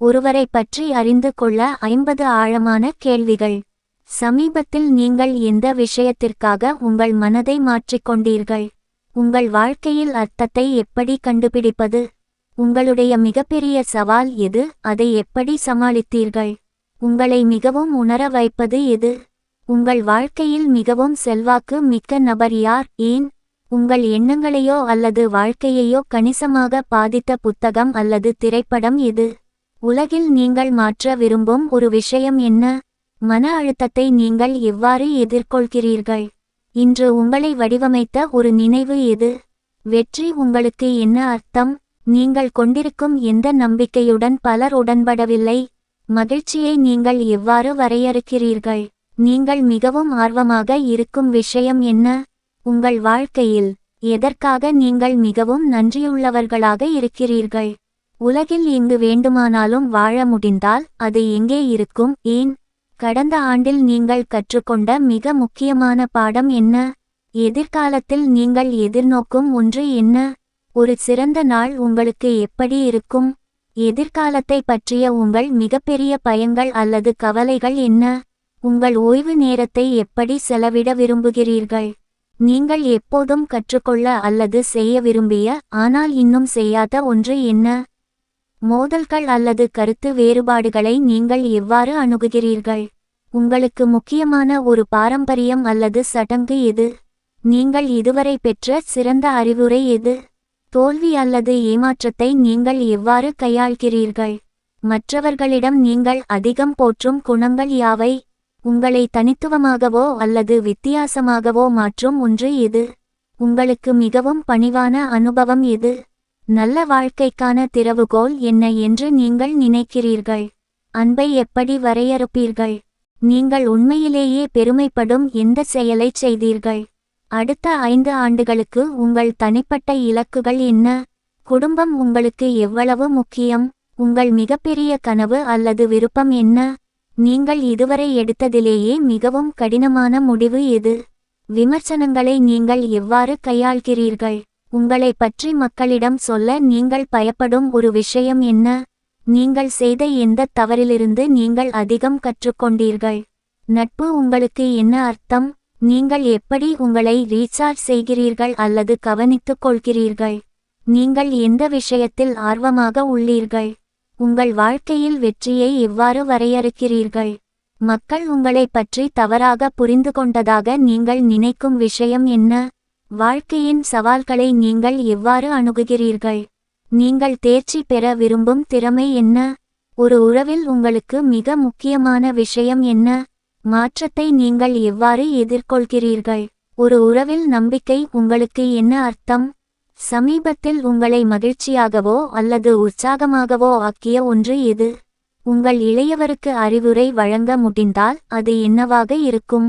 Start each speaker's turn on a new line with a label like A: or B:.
A: ஒருவரை பற்றி அறிந்து கொள்ள ஐம்பது ஆழமான கேள்விகள். சமீபத்தில் நீங்கள் எந்த விஷயத்திற்காக உங்கள் மனதை மாற்றிக்கொண்டீர்கள் உங்கள் வாழ்க்கையில் அர்த்தத்தை எப்படி கண்டுபிடிப்பது? உங்களுடைய மிகப்பெரிய சவால் எது? அதை எப்படி சமாளித்தீர்கள்? உங்களை மிகவும் உணர வைப்பது எது? உங்கள் வாழ்க்கையில் மிகவும் செல்வாக்கு மிக்க நபர் யார்? ஏன்? உங்கள் எண்ணங்களையோ அல்லது வாழ்க்கையையோ கணிசமாக பாதித்த புத்தகம் அல்லது திரைப்படம் எது? உலகில் நீங்கள் மாற்ற விரும்பும் ஒரு விஷயம் என்ன? மன அழுத்தத்தை நீங்கள் எவ்வாறு எதிர்கொள்கிறீர்கள்? இன்று உங்களை வடிவமைத்த ஒரு நினைவு எது? வெற்றி உங்களுக்கு என்ன அர்த்தம்? நீங்கள் கொண்டிருக்கும் எந்த நம்பிக்கையுடன் பலர் உடன்படவில்லை? மகிழ்ச்சியை நீங்கள் எவ்வாறு வரையறுக்கிறீர்கள்? நீங்கள் மிகவும் ஆர்வமாக இருக்கும் விஷயம் என்ன? உங்கள் வாழ்க்கையில் எதற்காக நீங்கள் மிகவும் நன்றியுள்ளவர்களாக இருக்கிறீர்கள்? உலகில் எங்கு வேண்டுமானாலும் வாழ முடிந்தால் அது எங்கே இருக்கும் ஏன்? கடந்த ஆண்டில் நீங்கள் கற்றுக்கொண்ட மிக முக்கியமான பாடம் என்ன? எதிர்காலத்தில் நீங்கள் எதிர்நோக்கும் ஒன்று என்ன? ஒரு சிறந்த நாள் உங்களுக்கு எப்படி இருக்கும்? எதிர்காலத்தை பற்றிய உங்கள் மிகப்பெரிய பயங்கள் அல்லது கவலைகள் என்ன? உங்கள் ஓய்வு நேரத்தை எப்படி செலவிட விரும்புகிறீர்கள்? நீங்கள் எப்போதும் கற்றுக்கொள்ள அல்லது செய்ய விரும்பிய ஆனால் இன்னும் செய்யாத ஒன்று என்ன? மோதல்கள் அல்லது கருத்து வேறுபாடுகளை நீங்கள் எவ்வாறு அணுகுகிறீர்கள்? உங்களுக்கு முக்கியமான ஒரு பாரம்பரியம் அல்லது சடங்கு எது? நீங்கள் இதுவரை பெற்ற சிறந்த அறிவுரை எது? தோல்வி அல்லது ஏமாற்றத்தை நீங்கள் எவ்வாறு கையாள்கிறீர்கள்? மற்றவர்களிடம் நீங்கள் அதிகம் போற்றும் குணங்கள் யாவை? உங்களை தனித்துவமாகவோ அல்லது வித்தியாசமாகவோ மாற்றும் ஒன்று எது? உங்களுக்கு மிகவும் பணிவான அனுபவம் எது? நல்ல வாழ்க்கைக்கான திறவுகோல் என்ன என்று நீங்கள் நினைக்கிறீர்கள்? அன்பை எப்படி வரையறுப்பீர்கள்? நீங்கள் உண்மையிலேயே பெருமைப்படும் எந்த செயலைச் செய்தீர்கள்? அடுத்த ஐந்து ஆண்டுகளுக்கு உங்கள் தனிப்பட்ட இலக்குகள் என்ன? குடும்பம் உங்களுக்கு எவ்வளவு முக்கியம்? உங்கள் மிகப்பெரிய கனவு அல்லது விருப்பம் என்ன? நீங்கள் இதுவரை எடுத்ததிலேயே மிகவும் கடினமான முடிவு எது? விமர்சனங்களை நீங்கள் எவ்வாறு கையாள்கிறீர்கள்? உங்களை பற்றி மக்களிடம் சொல்ல நீங்கள் பயப்படும் ஒரு விஷயம் என்ன? நீங்கள் செய்த எந்த தவறிலிருந்து நீங்கள் அதிகம் கற்றுக்கொண்டீர்கள்? நட்பு உங்களுக்கு என்ன அர்த்தம்? நீங்கள் எப்படி உங்களை ரீசார்ஜ் செய்கிறீர்கள் அல்லது கவனித்துக் கொள்கிறீர்கள்? நீங்கள் எந்த விஷயத்தில் ஆர்வமாக உள்ளீர்கள்? உங்கள் வாழ்க்கையில் வெற்றியை எவ்வாறு வரையறுக்கிறீர்கள்? மக்கள் உங்களை பற்றி தவறாக புரிந்து கொண்டதாக நீங்கள் நினைக்கும் விஷயம் என்ன? வாழ்க்கையின் சவால்களை நீங்கள் எவ்வாறு அணுகுகிறீர்கள்? நீங்கள் தேர்ச்சி பெற விரும்பும் திறமை என்ன? ஒரு உறவில் உங்களுக்கு மிக முக்கியமான விஷயம் என்ன? மாற்றத்தை நீங்கள் எவ்வாறு எதிர்கொள்கிறீர்கள்? ஒரு உறவில் நம்பிக்கை உங்களுக்கு என்ன அர்த்தம்? சமீபத்தில் உங்களை மகிழ்ச்சியாகவோ அல்லது உற்சாகமாகவோ ஆக்கிய ஒன்று எது? உங்கள் இளையவருக்கு அறிவுரை வழங்க முடிந்தால் அது என்னவாக இருக்கும்?